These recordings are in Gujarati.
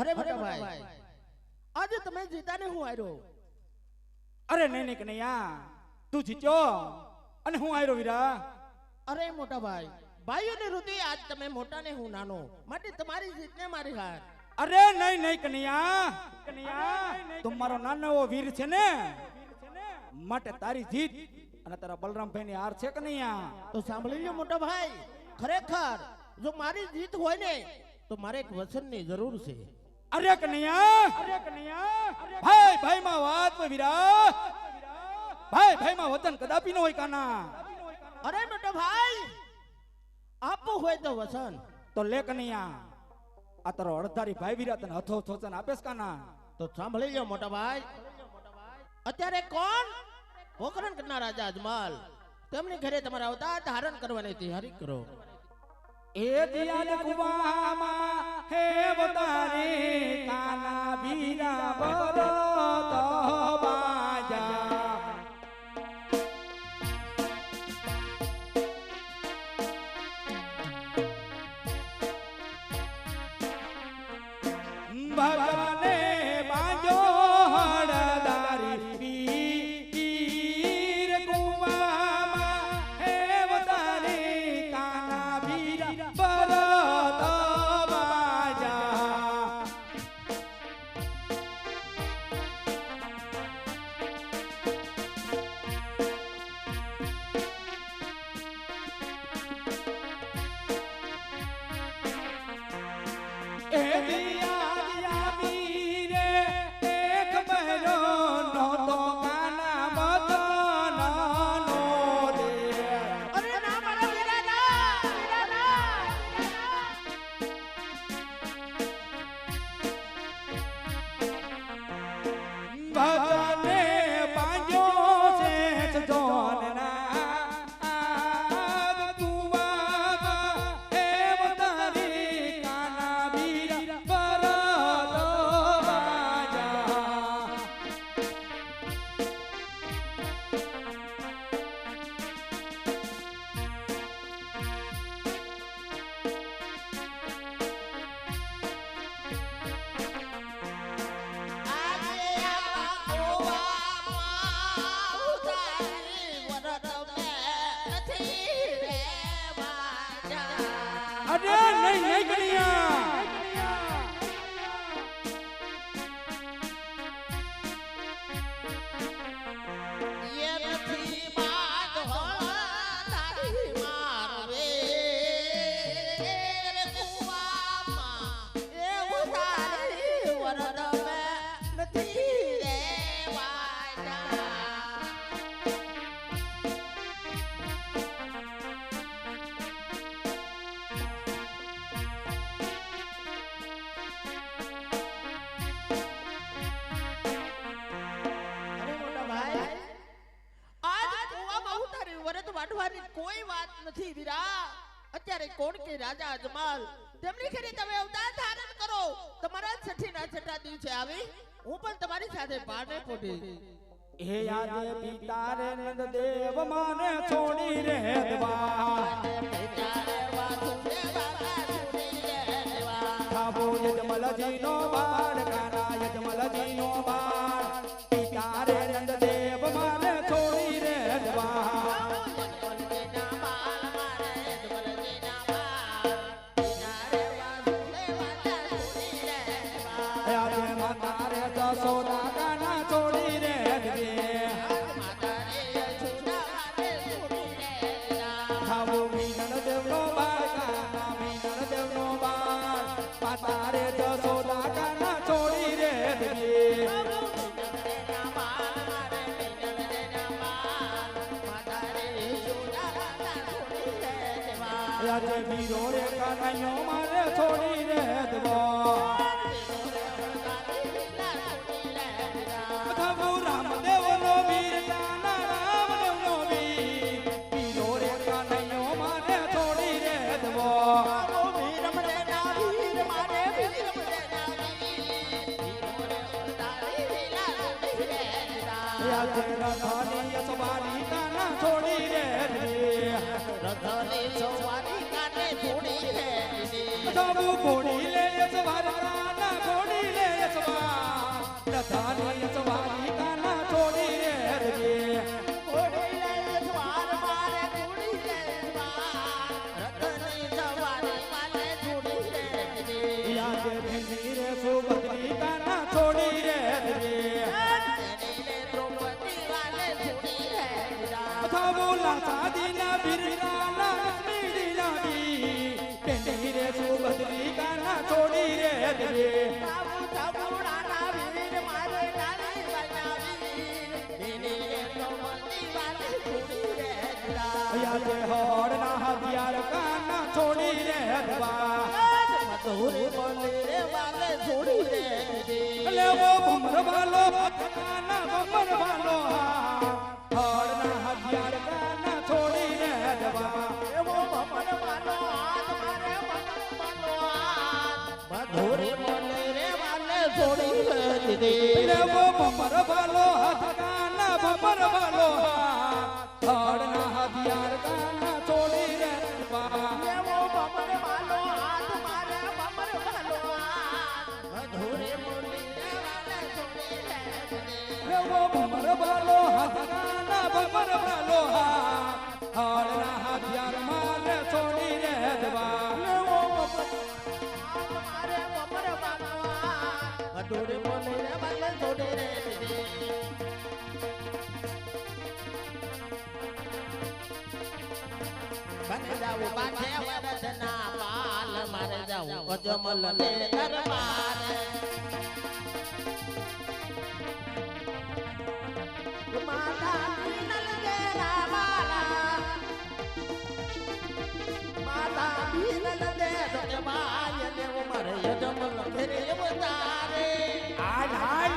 અરે મોટા ભાઈ. આજે તમે જીતાને હું આવ્યો અરે નહીં નહીં કનૈયા. તું જીત્યો અને હું આયરો વીરા. અરે મોટા ભાઈ ભાઈઓની ઋતિ આજ તમે મોટા ને હું નાનો. માટે તમારી જીત ને મારી હાર. અરે નહીં નહીં કનૈયા. કનૈયા તું મારો નાનો વીર છે ને. માટે તારી જીત અને તારા બલરામભાઈ ની હાર છે કનૈયા. તો સાંભળી લો મોટા ભાઈ ખરેખર જો મારી જીત હોય ને તો મારે એક વચનની જરૂર છે. અરે કનૈયા અરે કનૈયા ભાઈ ભાઈ માં વાત વીરા. ભાઈ ભાઈ માં વતન કદાપી ન હોય કાના. અરે મોટા ભાઈ આપવું હોય તો વચન તો લે કનૈયા. આ તારો અડધારી ભાઈ વીરા તને હથો થોચન આપેસ કાના? તો સાંભળી લો મોટા ભાઈ. અત્યારે કોણ? પોખરણ કરનાર રાજા અજમાલ. તેમની ઘરે તમારા અવતાર ધારણ કરવાની તૈયારી કરો. એ દિયાને કુવામાં હે બતારે કાના ભીરા બરો તો વરદ કોઈ વાત નથી વીરા અત્યારે કોણ કે રાજા અજમાલ? તેમની ખરી તમે અવતાર ધારણ કરો. તમારા છઠ્ઠી ના છઠ્ઠા દિવસે આવી. હું પણ તમારી સાથે પારણે પોટી હે યાદે પિતા રે નંદ દેવ માને છોડી રે દવા ખાબો યજમલજી નો બાર કાના યજમલજી નો બાર કાનાયો મારે છોડી રે દવો રામદેવ નો વીર કાના રામદેવ નો વીર વીરો રે કાનાયો મારે છોડી રે દવો રથની કાના છોડી બાબુ ઘોડી લે યજવાન ના ઘોડી ધોરી મને રે વાલે છોડી દીધી રે વો બમર ભાલો હાથ કાના બમર ભાલો હાથ હડના હથિયાર કાના છોડી રે વા રે બમર ભાલો હાથ મારે બમર ભાલો ધોરી મને રે વાલે છોડી રે રે વો બમર ભાલો હાથ કાના બમર ભાલો હાથ જાવું બાંધે વરસના પાલ મારે જાવું અજમલ ને દરબાર હાલ હાલ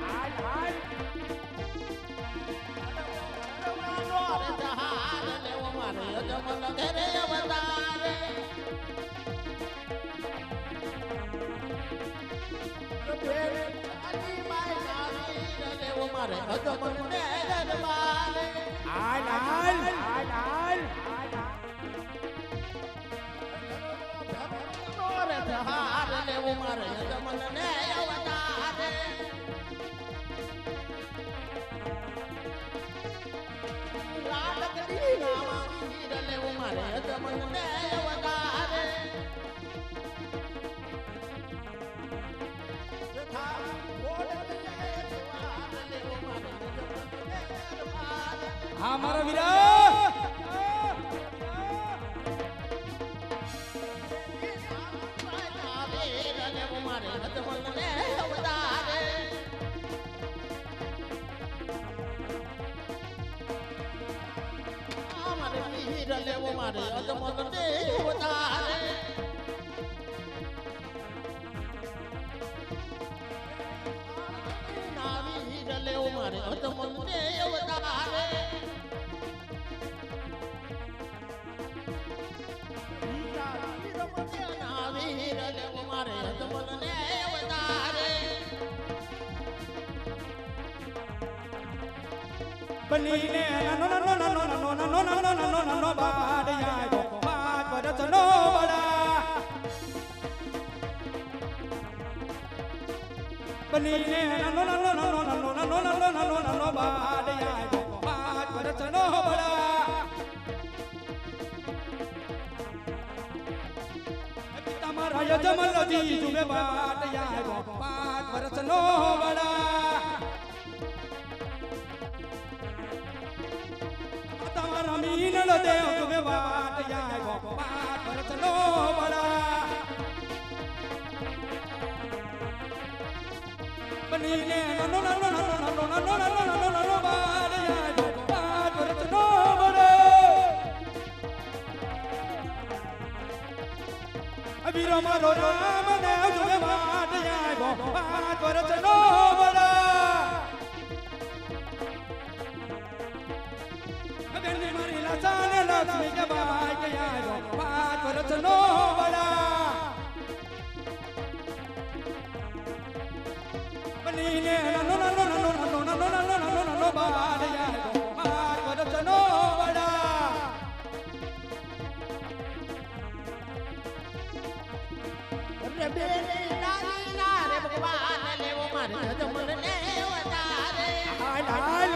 હાલ હાલ હાર લેવો માન્યો જમલ ઘરે અવતારે મારે અજમલ ને અવતારે મારા વીરા બનીને નનો નનો નનો નનો નનો નનો નનો નનો બાડ આયો પાંચ વર્ષનો બડા બનીને નનો નનો નનો નનો નનો નનો નનો નનો બાડ આયો પાંચ વર્ષનો બડા તમારા યજમલજી જુમે બાટ આયો પાંચ વર્ષનો મીનળ દેવ તુમે વાટ આયો પાંચ વર્ષનો બડા બનીને નનો નનો નનો નનો નનો નનો નનો નનો બાર આયો પાંચ વર્ષનો બડા અબીરો મારો રામ દેવ તુમે વાટ આયો પાંચ વર્ષનો બડા ભગવાન લેવો મારે જમણ લેવતા રે હાય હાય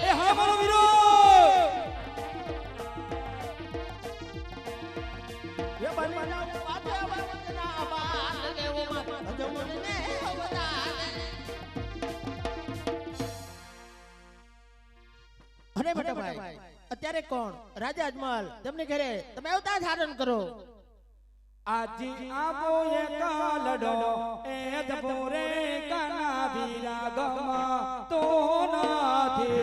એ હા મારો વીરો અરે અત્યારે કોણ? રાજા અજમલ તમને ઘરે તમે અવતાર ધારણ કરો. આજી આવો એ કાલડો, એ દપોરે કાના ભીરા ગમા તો નાથી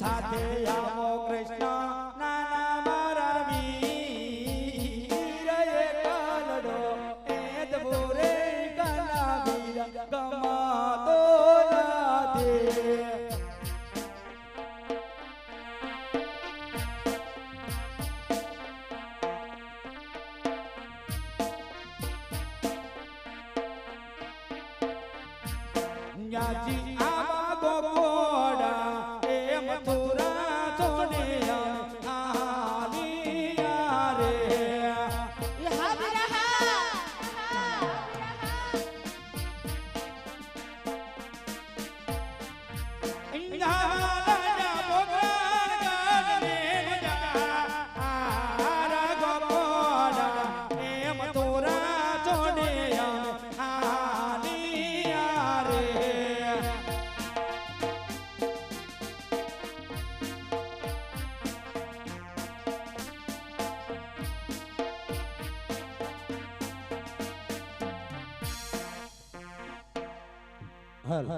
સાથે આવો કૃષ્ણ, નાના મારા વીર, એ કાલડો, એ દપોરે કાના ભીરા ગમા તો નાથી હલ.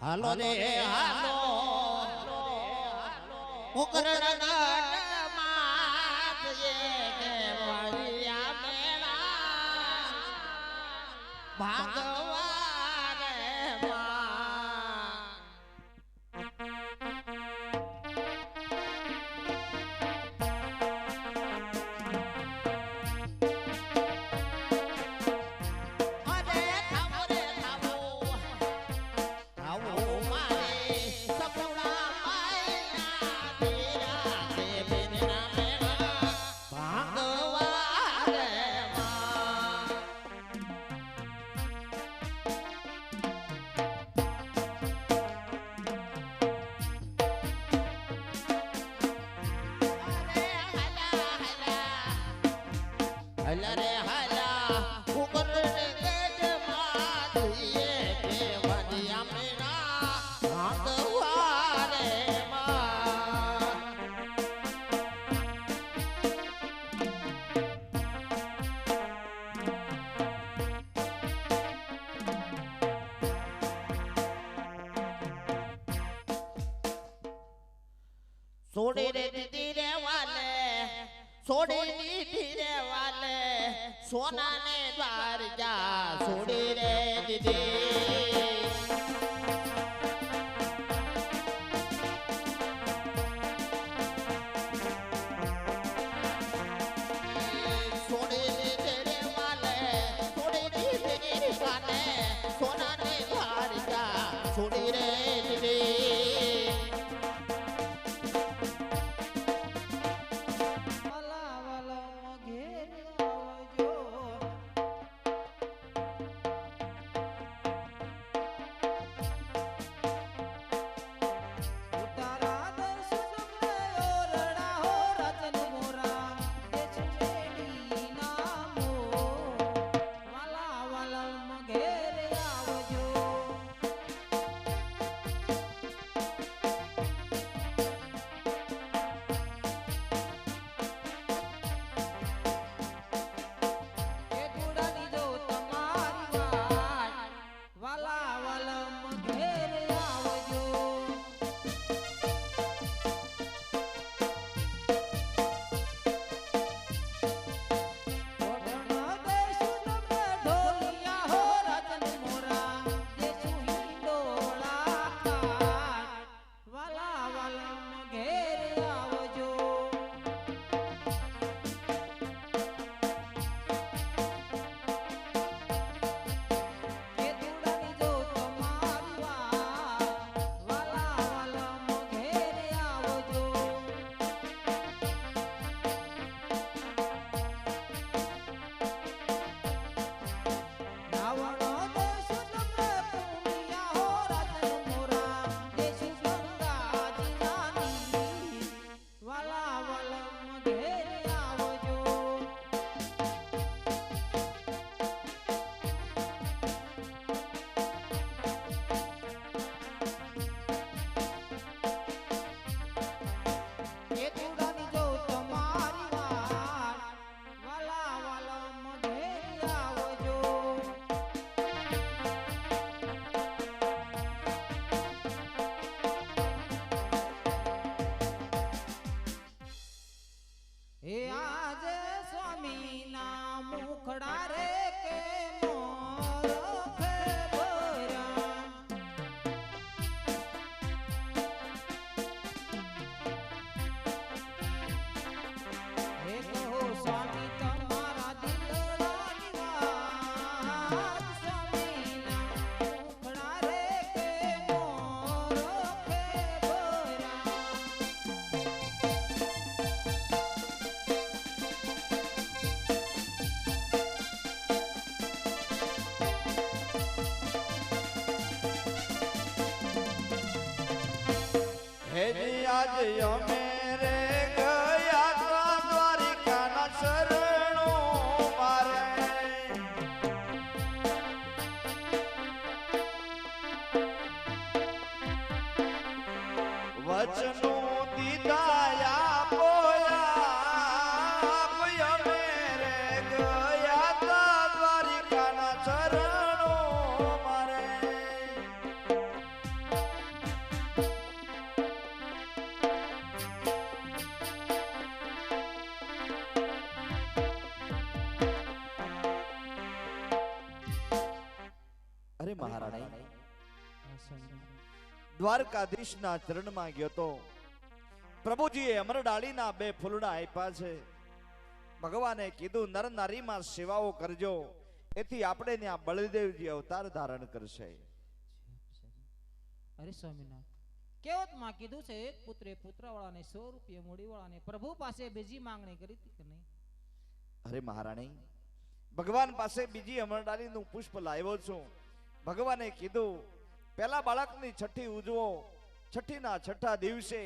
હલ રે હાલો. ઉકરણ સોડી રે દીદી રે વાલે છોડી દીદી રે વાલે સોના ને દ્વાર જા છોડી રે દીદી આજ અમે દ્વારકાધીશના ચરણમાં ગયો તો પ્રભુજીએ અમરડાળીના બે ફૂલડા આપ્યા છે. ભગવાને કીધું નર નારીમાં સેવાઓ કરજો. એથી આપણે ત્યાં બળદેવજી અવતાર ધારણ કરશે. અરે સ્વામીના કેવતમાં કીધું છે એક પુત્રે પુત્રવાળાને સો રૂપિયા મૂડીવાળાને પ્રભુ પાસે બીજી માંગણી કરી હતી કે નહીં? અરે મહારાણી ભગવાન પાસે બીજી અમરડાળીનું પુષ્પ લાવ્યો છું. ભગવાને કીધું પેલા બાળકની છઠ્ઠી ઉજવો. છઠ્ઠીના છઠ્ઠા દિવસે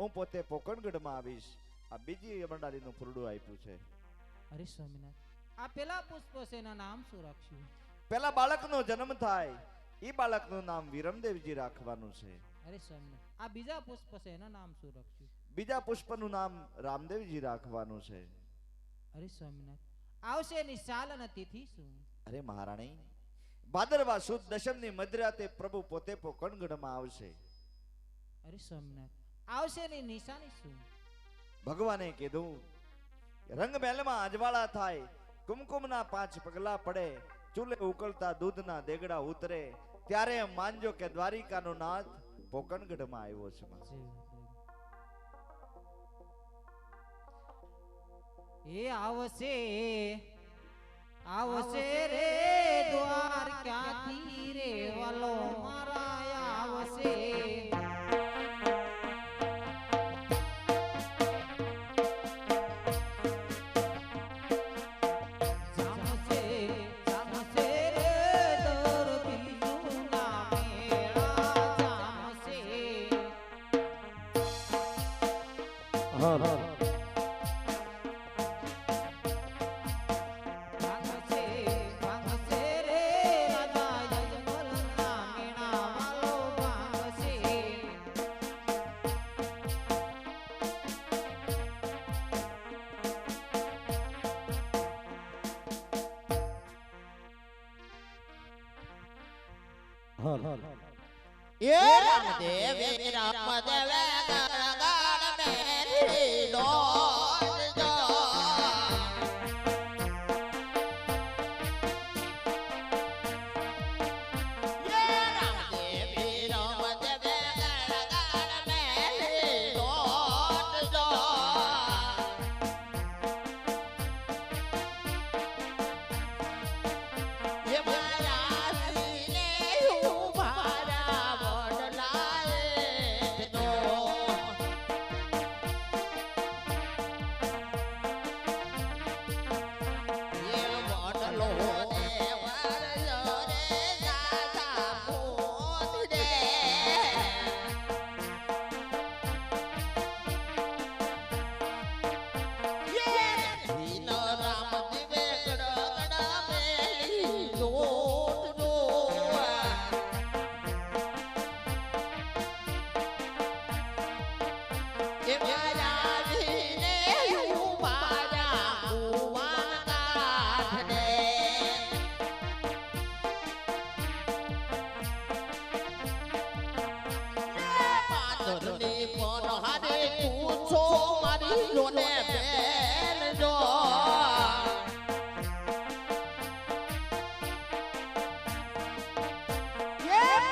હું પોતે પોકણગઢમાં આવીશ. આ બીજી અમરડાળીનું ફૂરડું આપ્યું છે. અરે સ્વામિનાથ આ પેલા પુષ્પ છે એના નામ શું રાખ્યું પેલા બાળકનો જન્મ થાય એ બાળકનું નામ વિરમદેવજી રાખવાનું છે. અરે સ્વામિનાથ આ બીજા પુષ્પ છે એના નામ શું રાખ્યું બીજા પુષ્પનું નામ રામદેવજી રાખવાનું છે. અરે સ્વામિનાથ આવશે એની સાલ અને તિથિ શું? અરે મહારાણી ભાદરવા સુદ દશમની મધરાતે પ્રભુ પોતે પોકણગઢમાં આવશે. અરે સોમનાથ આવશે એની નિશાની શું? ભગવાને કીધું રંગમહેલમાં અજવાળા થાય કુમકુમના પાંચ પગલા પડે ચૂલે ઉકળતા દૂધના દેગડા ઉતરે ત્યારે એમ માનજો કે દ્વારિકાનો નાથ પોકણગઢમાં આવ્યો છે એ આવશે આવશે રે દ્વાર ક્યાંથી રે વાલો એ રામદેવ રામદેવ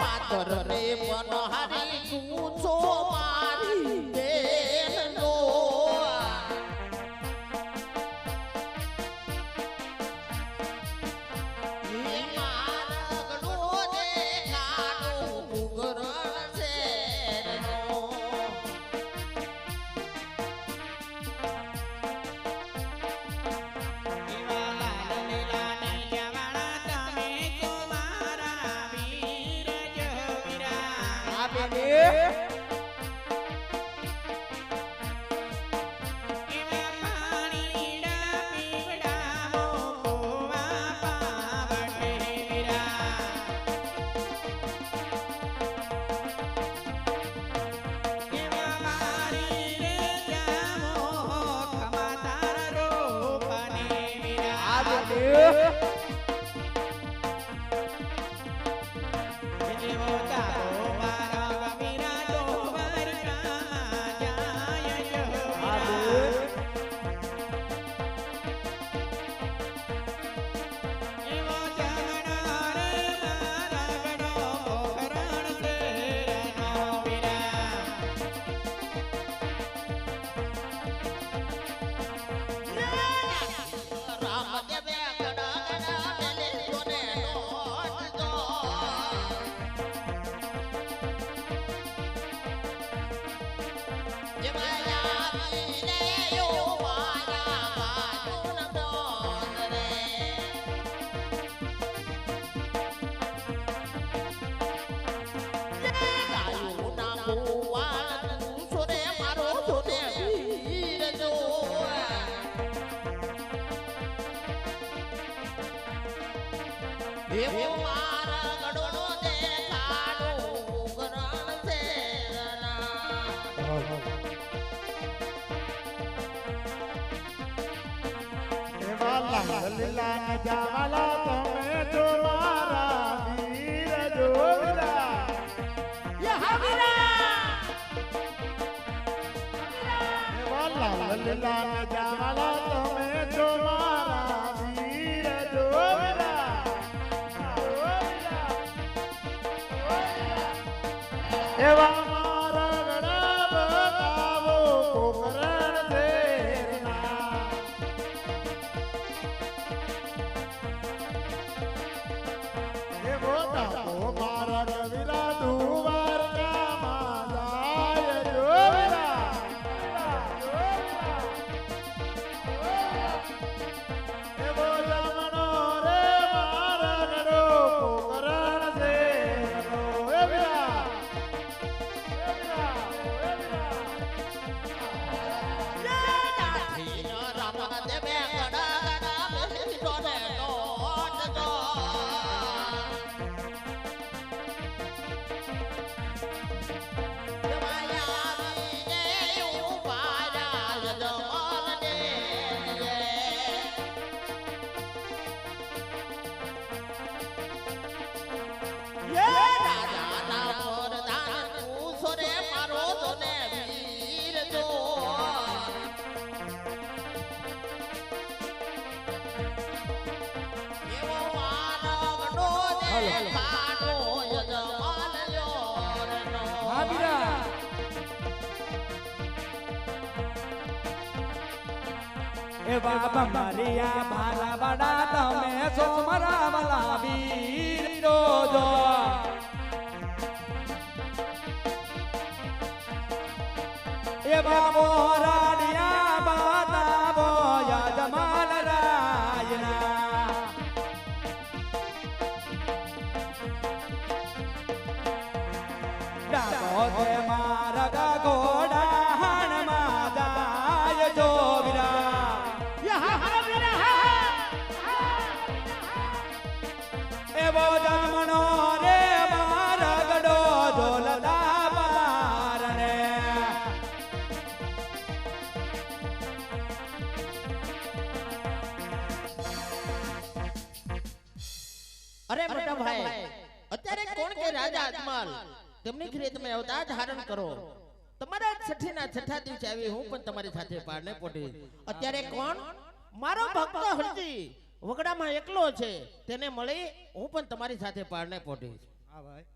એ પાદરની મનોહારી તું પૂછો મારી બેન. એવો લાલ ને જાવાલા તમે જો મારા વીર એવા બાબા બડા તમે સોમરા વાલા વીર જો. એ બાબો રાડિયા બાતા બોયા જમાલ રાયના. ડાકો ભાઈ અત્યારે કોણ કે રાજા અજમાલ? તેમની ઘરે તમે અવતાર ધારણ કરો. તમારા છઠ્ઠી ના છઠ્ઠા દિવસે આવી હું પણ તમારી સાથે પારને પોટી. અત્યારે કોણ? મારો ભક્ત હરજી. વગડામાં એકલો છે. તેને મળી હું પણ તમારી સાથે પારને પોટી હા ભાઈ.